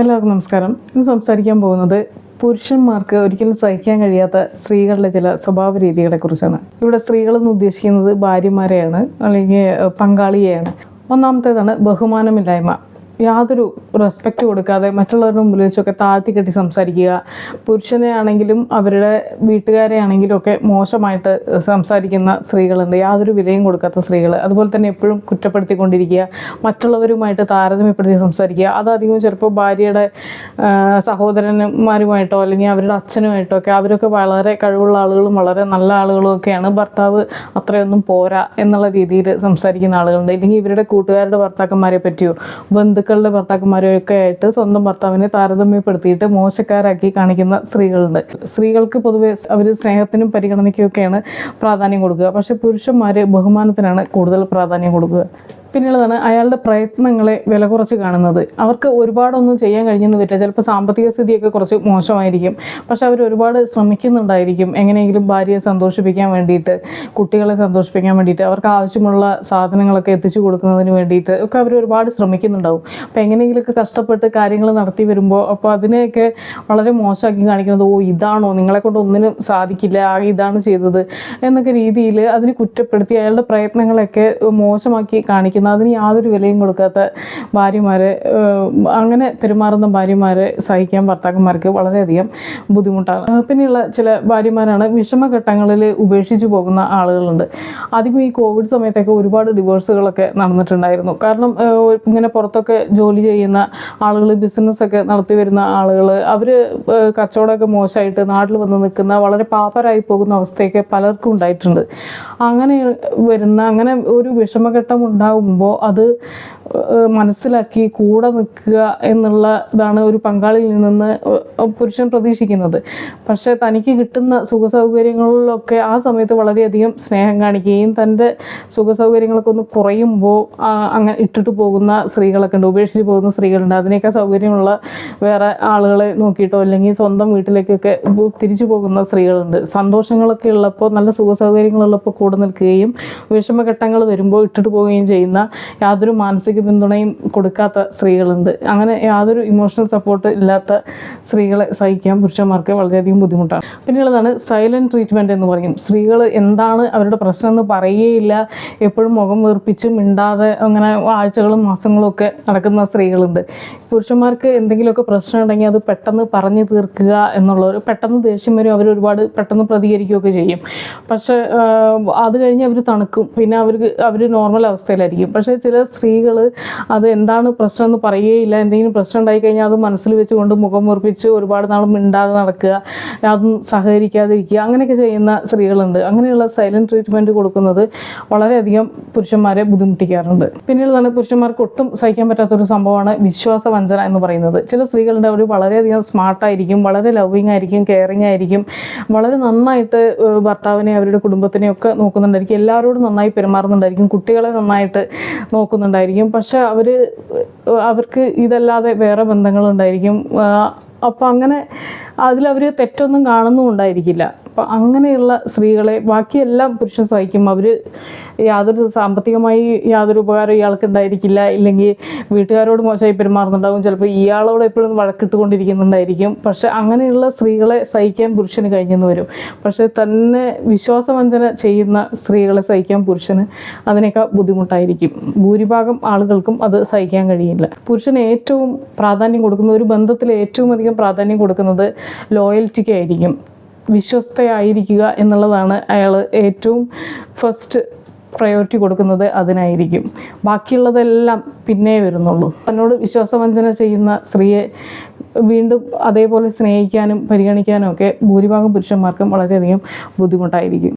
എല്ലാവർക്കും നമസ്കാരം. ഇന്ന് സംസാരിക്കാൻ പോകുന്നത് പുരുഷന്മാർക്ക് ഒരിക്കലും സഹിക്കാൻ കഴിയാത്ത സ്ത്രീകളുടെ ചില സ്വഭാവ രീതികളെ കുറിച്ചാണ് ഇവിടെ സ്ത്രീകളെന്ന് ഉദ്ദേശിക്കുന്നത് ഭാര്യമാരെയാണ് അല്ലെങ്കിൽ പങ്കാളിയെയാണ്. ഒന്നാമത്തേതാണ് ബഹുമാനമില്ലായ്മ. യാതൊരു റെസ്പെക്റ്റ് കൊടുക്കാതെ മറ്റുള്ളവരുടെ മുമ്പിൽ വെച്ചൊക്കെ താഴ്ത്തി കെട്ടി സംസാരിക്കുക. പുരുഷനെ ആണെങ്കിലും അവരുടെ വീട്ടുകാരെ ആണെങ്കിലും ഒക്കെ മോശമായിട്ട് സംസാരിക്കുന്ന സ്ത്രീകളുണ്ട്. യാതൊരു വിലയും കൊടുക്കാത്ത സ്ത്രീകൾ അതുപോലെ തന്നെ എപ്പോഴും കുറ്റപ്പെടുത്തിക്കൊണ്ടിരിക്കുക. മറ്റുള്ളവരുമായിട്ട് താരതമ്യപ്പെടുത്തി സംസാരിക്കുക. അതധികം ചിലപ്പോൾ ഭാര്യയുടെ സഹോദരന്മാരുമായിട്ടോ അല്ലെങ്കിൽ അവരുടെ അച്ഛനുമായിട്ടോ ഒക്കെ അവരൊക്കെ വളരെ കഴിവുള്ള ആളുകളും വളരെ നല്ല ആളുകളും ഒക്കെയാണ്. ഭർത്താവ് അത്രയൊന്നും പോരാ എന്നുള്ള രീതിയിൽ സംസാരിക്കുന്ന ആളുകളുണ്ട്. ഇല്ലെങ്കിൽ ഇവരുടെ കൂട്ടുകാരുടെ ഭർത്താക്കന്മാരെ പറ്റിയോ ബന്ധുക്കളുടെ ഭർത്താക്കന്മാരെയൊക്കെ ആയിട്ട് സ്വന്തം ഭർത്താവിനെ താരതമ്യപ്പെടുത്തിയിട്ട് മോശക്കാരാക്കി കാണിക്കുന്ന സ്ത്രീകളുണ്ട്. സ്ത്രീകൾക്ക് പൊതുവെ അവർ സ്നേഹത്തിനും പരിഗണനയ്ക്കും ഒക്കെയാണ് പ്രാധാന്യം കൊടുക്കുക. പക്ഷെ പുരുഷന്മാർ ബഹുമാനത്തിനാണ് കൂടുതൽ പ്രാധാന്യം കൊടുക്കുക. പിന്നെയുള്ളതാണ് അയാളുടെ പ്രയത്നങ്ങളെ വില കുറച്ച് കാണുന്നത്. അവർക്ക് ഒരുപാടൊന്നും ചെയ്യാൻ കഴിഞ്ഞെന്ന് വരില്ല. ചിലപ്പോൾ സാമ്പത്തിക സ്ഥിതിയൊക്കെ കുറച്ച് മോശമായിരിക്കും. പക്ഷെ അവർ ഒരുപാട് ശ്രമിക്കുന്നുണ്ടായിരിക്കും. എങ്ങനെയെങ്കിലും ഭാര്യയെ സന്തോഷിപ്പിക്കാൻ വേണ്ടിയിട്ട് കുട്ടികളെ സന്തോഷിപ്പിക്കാൻ വേണ്ടിയിട്ട് അവർക്ക് ആവശ്യമുള്ള സാധനങ്ങളൊക്കെ എത്തിച്ചു കൊടുക്കുന്നതിന് വേണ്ടിയിട്ട് ഒക്കെ അവർ ഒരുപാട് ശ്രമിക്കുന്നുണ്ടാവും. അപ്പോൾ എങ്ങനെയെങ്കിലുമൊക്കെ കഷ്ടപ്പെട്ട് കാര്യങ്ങൾ നടത്തി വരുമ്പോൾ അപ്പോൾ അതിനെയൊക്കെ വളരെ മോശമാക്കി കാണിക്കുന്നത് ഓ ഇതാണോ? നിങ്ങളെ കൊണ്ട് ഒന്നിനും സാധിക്കില്ല. ഇതാണ് ചെയ്തത്. എന്നൊക്കെ രീതിയിൽ അതിനെ കുറ്റപ്പെടുത്തി അയാളുടെ പ്രയത്നങ്ങളൊക്കെ മോശമാക്കി കാണിക്കുന്ന അതിന് യാതൊരു വിലയും കൊടുക്കാത്ത ഭാര്യമാരെ അങ്ങനെ പെരുമാറുന്ന ഭാര്യമാരെ സഹിക്കാൻ ഭർത്താക്കന്മാർക്ക് വളരെയധികം ബുദ്ധിമുട്ടാണ്. പിന്നെയുള്ള ചില ഭാര്യമാരാണ് വിഷമഘട്ടങ്ങളിൽ ഉപേക്ഷിച്ച് പോകുന്ന ആളുകളുണ്ട്. അധികം ഈ കോവിഡ് സമയത്തൊക്കെ ഒരുപാട് ഡിവോഴ്സുകളൊക്കെ നടന്നിട്ടുണ്ടായിരുന്നു. കാരണം ഇങ്ങനെ പുറത്തൊക്കെ ജോലി ചെയ്യുന്ന ആളുകൾ ബിസിനസ്സൊക്കെ നടത്തി വരുന്ന ആളുകൾ അവർ കച്ചവടമൊക്കെ മോശമായിട്ട് നാട്ടിൽ വന്ന് നിൽക്കുന്ന വളരെ പാപ്പരായി പോകുന്ന അവസ്ഥയൊക്കെ പലർക്കും ഉണ്ടായിട്ടുണ്ട്. അങ്ങനെ വരുന്ന അങ്ങനെ ഒരു വിഷമഘട്ടം ഉണ്ടാകുമ്പോൾ അത് മനസ്സിലാക്കി കൂടെ നിൽക്കുക എന്നുള്ള ഇതാണ് ഒരു പങ്കാളിയിൽ നിന്ന് പുരുഷൻ പ്രതീക്ഷിക്കുന്നത്. പക്ഷേ തനിക്ക് കിട്ടുന്ന സുഖ സൗകര്യങ്ങളിലൊക്കെ ആ സമയത്ത് വളരെയധികം സ്നേഹം കാണിക്കുകയും തന്റെ സുഖ സൗകര്യങ്ങളൊക്കെ ഒന്ന് കുറയുമ്പോൾ അങ്ങനെ ഇട്ടിട്ട് പോകുന്ന സ്ത്രീകളൊക്കെ ഉണ്ട് ഉപേക്ഷിച്ച് പോകുന്ന സ്ത്രീകളുണ്ട്. അതിനേക്കാൾ സൗകര്യമുള്ള വേറെ ആളുകളെ നോക്കിയിട്ടോ അല്ലെങ്കിൽ സ്വന്തം വീട്ടിലേക്കൊക്കെ തിരിച്ചു പോകുന്ന സ്ത്രീകളുണ്ട്. സന്തോഷങ്ങളൊക്കെ ഉള്ളപ്പോൾ നല്ല സുഖ സൗകര്യങ്ങളുള്ളപ്പോൾ കൂടെ നിൽക്കുകയും വിഷമഘട്ടങ്ങൾ വരുമ്പോൾ ഇട്ടിട്ട് പോവുകയും ചെയ്യുന്ന യാതൊരു മാനസിക പിന്തുണയും കൊടുക്കാത്ത സ്ത്രീകളുണ്ട്. അങ്ങനെ യാതൊരു ഇമോഷണൽ സപ്പോർട്ട് ഇല്ലാത്ത സ്ത്രീകളെ സഹിക്കാൻ പുരുഷന്മാർക്ക് വളരെയധികം ബുദ്ധിമുട്ടാണ്. പിന്നെയുള്ളതാണ് സൈലന്റ് ട്രീറ്റ്മെന്റ് എന്ന് പറയും. സ്ത്രീകൾ എന്താണ് അവരുടെ പ്രശ്നം എന്ന് പറയുകയില്ല. എപ്പോഴും മുഖം വീർപ്പിച്ച് മിണ്ടാതെ അങ്ങനെ ആഴ്ചകളും മാസങ്ങളും ഒക്കെ നടക്കുന്ന സ്ത്രീകളുണ്ട്. പുരുഷന്മാർക്ക് എന്തെങ്കിലുമൊക്കെ പ്രശ്നം ഉണ്ടെങ്കിൽ അത് പെട്ടെന്ന് പറഞ്ഞു തീർക്കുക എന്നുള്ളൊരു പെട്ടെന്ന് ദേഷ്യം വരും. അവർ ഒരുപാട് പെട്ടെന്ന് പ്രതികരിക്കുകയൊക്കെ ചെയ്യും. പക്ഷേ അത് കഴിഞ്ഞ് അവർ തണുക്കും. പിന്നെ അവർക്ക് അവർ നോർമൽ അവസ്ഥയിലായിരിക്കും. പക്ഷേ ചില സ്ത്രീകൾ അത് എന്താണ് പ്രശ്നം എന്ന് പറയുകയില്ല. എന്തെങ്കിലും പ്രശ്നം ഉണ്ടായി കഴിഞ്ഞാൽ അത് മനസ്സിൽ വെച്ചുകൊണ്ട് മുഖം മുറിപ്പിച്ച് ഒരുപാട് നാൾ മിണ്ടാതെ നടക്കുക. അതും സഹകരിക്കാതിരിക്കുക. അങ്ങനെയൊക്കെ ചെയ്യുന്ന സ്ത്രീകളുണ്ട്. അങ്ങനെയുള്ള സൈലന്റ് ട്രീറ്റ്മെന്റ് കൊടുക്കുന്നത് വളരെയധികം പുരുഷന്മാരെ ബുദ്ധിമുട്ടിക്കാറുണ്ട്. പിന്നീടുള്ളതാണ് പുരുഷന്മാർക്ക് ഒട്ടും സഹിക്കാൻ പറ്റാത്തൊരു സംഭവമാണ് വിശ്വാസ വഞ്ചന എന്ന് പറയുന്നത്. ചില സ്ത്രീകളുണ്ട് അവർ വളരെയധികം സ്മാർട്ടായിരിക്കും വളരെ ലവിങ് ആയിരിക്കും കെയറിങ് ആയിരിക്കും. വളരെ നന്നായിട്ട് ഭർത്താവിനെ അവരുടെ കുടുംബത്തിനെ ഒക്കെ നോക്കുന്നുണ്ടായിരിക്കും. എല്ലാവരോടും നന്നായി പെരുമാറുന്നുണ്ടായിരിക്കും. കുട്ടികളെ നന്നായിട്ട് നോക്കുന്നുണ്ടായിരിക്കും. പക്ഷെ അവർ അവർക്ക് ഇതല്ലാതെ വേറെ ബന്ധങ്ങളുണ്ടായിരിക്കും. അപ്പം അങ്ങനെ അതിലവർ തെറ്റൊന്നും കാണുന്നുമുണ്ടായിരിക്കില്ല. അപ്പം അങ്ങനെയുള്ള സ്ത്രീകളെ ബാക്കിയെല്ലാം പുരുഷൻ സഹിക്കും. അവർ യാതൊരു സാമ്പത്തികമായി യാതൊരു ഉപകാരം ഇയാൾക്ക് ഉണ്ടായിരിക്കില്ല. ഇല്ലെങ്കിൽ വീട്ടുകാരോട് മോശമായി പെരുമാറുന്നുണ്ടാവും. ചിലപ്പോൾ ഇയാളോട് എപ്പോഴും വഴക്കിട്ടുകൊണ്ടിരിക്കുന്നുണ്ടായിരിക്കും. പക്ഷെ അങ്ങനെയുള്ള സ്ത്രീകളെ സഹിക്കാൻ പുരുഷന് കഴിഞ്ഞെന്ന് വരും പക്ഷെ തന്നെ വിശ്വാസവഞ്ചന ചെയ്യുന്ന സ്ത്രീകളെ സഹിക്കാൻ പുരുഷന് അതിനേക്കാൾ ബുദ്ധിമുട്ടായിരിക്കും. ഭൂരിഭാഗം ആളുകൾക്കും അത് സഹിക്കാൻ കഴിയില്ല. പുരുഷന് ഏറ്റവും പ്രാധാന്യം കൊടുക്കുന്ന ഒരു ബന്ധത്തിൽ ഏറ്റവും അധികം പ്രാധാന്യം കൊടുക്കുന്നത് ലോയൽറ്റിക്ക് ആയിരിക്കും വിശ്വസ്തയായിരിക്കുക എന്നുള്ളതാണ് അയാൾ ഏറ്റവും ഫസ്റ്റ് പ്രയോറിറ്റി കൊടുക്കുന്നത് അതിനായിരിക്കും. ബാക്കിയുള്ളതെല്ലാം പിന്നെ വരുന്നുള്ളൂ. തന്നോട് വിശ്വാസവഞ്ചന ചെയ്യുന്ന സ്ത്രീയെ വീണ്ടും അതേപോലെ സ്നേഹിക്കാനും പരിഗണിക്കാനും ഒക്കെ ഭൂരിഭാഗം പുരുഷന്മാർക്കും വളരെയധികം ബുദ്ധിമുട്ടായിരിക്കും.